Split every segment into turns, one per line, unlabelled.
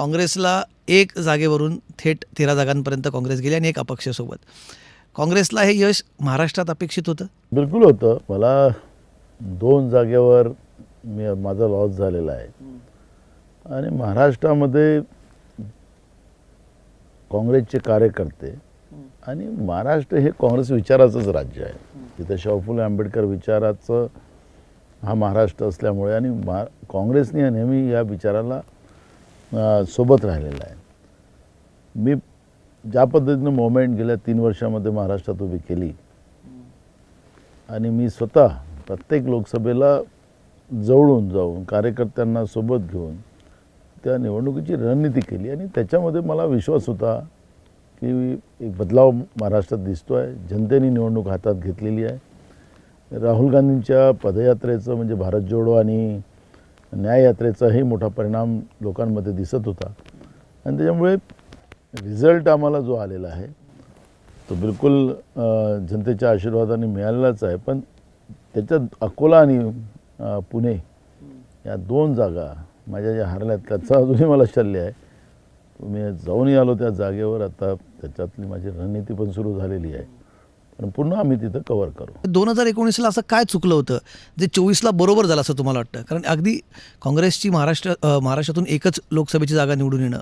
काँग्रेसला एक जागेवरून थेट तेरा जागांपर्यंत काँग्रेस गेली आणि एक अपक्षासोबत काँग्रेसला हे यश महाराष्ट्रात अपेक्षित होतं?
बिलकुल होतं. मला दोन जागेवर मी माझा लॉस झालेला आहे. आणि महाराष्ट्रामध्ये काँग्रेसचे कार्यकर्ते आणि महाराष्ट्र हे काँग्रेस विचाराचंच राज्य आहे. तिथं शाहू फुले आंबेडकर विचाराचं हा महाराष्ट्र असल्यामुळे आणि महा काँग्रेसने नेहमी या विचाराला सोबत राहिलेला आहे. मी ज्या पद्धतीनं मोमेंट गेल्या तीन वर्षामध्ये महाराष्ट्रात उभी केली आणि मी स्वतः प्रत्येक लोकसभेला जवळून जाऊन कार्यकर्त्यांना सोबत घेऊन त्या निवडणुकीची रणनीती केली आणि त्याच्यामध्ये मला विश्वास होता की एक बदलाव महाराष्ट्रात दिसतो आहे जनतेने निवडणूक हातात घेतलेली आहे. राहुल गांधींच्या पदयात्रेचं म्हणजे भारत जोडो आणि न्याययात्रेचाही मोठा परिणाम लोकांमध्ये दिसत होता. आणि त्याच्यामुळे रिझल्ट आम्हाला जो आलेला आहे तो बिलकुल जनतेच्या आशीर्वादाने मिळालेलाच आहे. पण त्याच्यात अकोला आणि पुणे या दोन जागा माझ्या ज्या हरल्यात. त्याचा अजूनही मला शल्य आहे. मी जाऊनही आलो त्या जागेवर. आता त्याच्यातली माझी रणनीती पण सुरू झालेली आहे. पण पुन्हा आम्ही तिथं कवर करू.
दोन हजार एकोणीसला असं काय चुकलं होतं? जे चोवीसला बरोबर झालं असं तुम्हाला वाटतं? कारण अगदी काँग्रेसची महाराष्ट्र महाराष्ट्रातून एकच लोकसभेची जागा निवडून येणं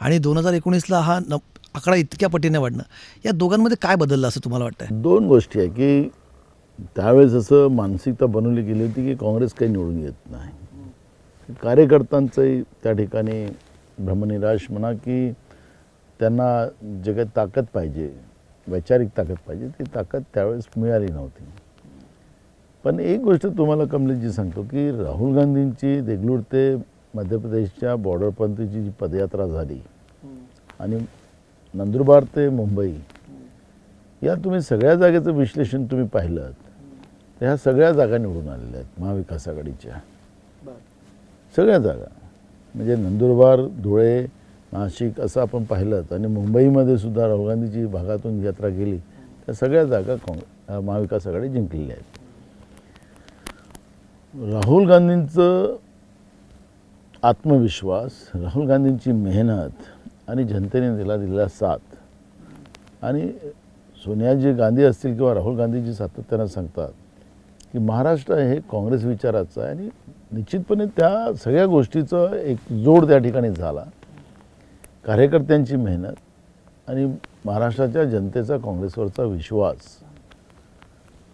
आणि दोन हजार एकोणीसला हा न आकडा इतक्या पटीने वाढणं या दोघांमध्ये काय बदललं असं तुम्हाला वाटतं
दोन गोष्टी आहे की त्यावेळेस असं मानसिकता बनवली गेली होती की काँग्रेस काही निवडून येत नाही. कार्यकर्त्यांचंही त्या ठिकाणी भ्रमनिराश म्हणा की त्यांना जे काही ताकद पाहिजे. वैचारिक ताकद पाहिजे. ती ताकद त्यावेळेस मिळाली नव्हती. पण एक गोष्ट तुम्हाला कमलेशजी सांगतो की राहुल गांधींची देगलूर ते मध्य प्रदेशच्या बॉर्डरपर्यंतची जी पदयात्रा झाली आणि नंदुरबार ते मुंबई या तुम्ही सगळ्या जागेचं विश्लेषण तुम्ही पाहिलं तर ह्या सगळ्या जागा निवडून आलेल्या आहेत महाविकास आघाडीच्या. सगळ्या जागा. म्हणजे नंदुरबार धुळे नाशिक असं आपण पाहिलं आणि मुंबईमध्ये सुद्धा राहुल गांधीची भागातून यात्रा गेली त्या सगळ्या जागा काँग्रेस महाविकास आघाडी जिंकलेल्या आहेत. राहुल गांधींचं आत्मविश्वास राहुल गांधींची मेहनत आणि जनतेने तिला दिलेला साथ आणि सोनियाजी गांधी असतील किंवा राहुल गांधीजी सातत्यानं सांगतात की महाराष्ट्र हे काँग्रेस विचाराचं आहे आणि निश्चितपणे त्या सगळ्या गोष्टीचं एक जोड त्या ठिकाणी झाला. कार्यकर्त्यांची मेहनत आणि महाराष्ट्राच्या जनतेचा काँग्रेसवरचा विश्वास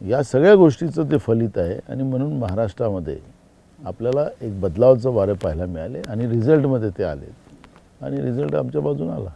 या सगळ्या गोष्टीचं ते फलित आहे आणि म्हणून महाराष्ट्रामध्ये आपल्याला एक बदलावाचं वारे पाहायला मिळाले आणि रिझल्टमध्ये ते आले आणि रिझल्ट आमच्या बाजून आला.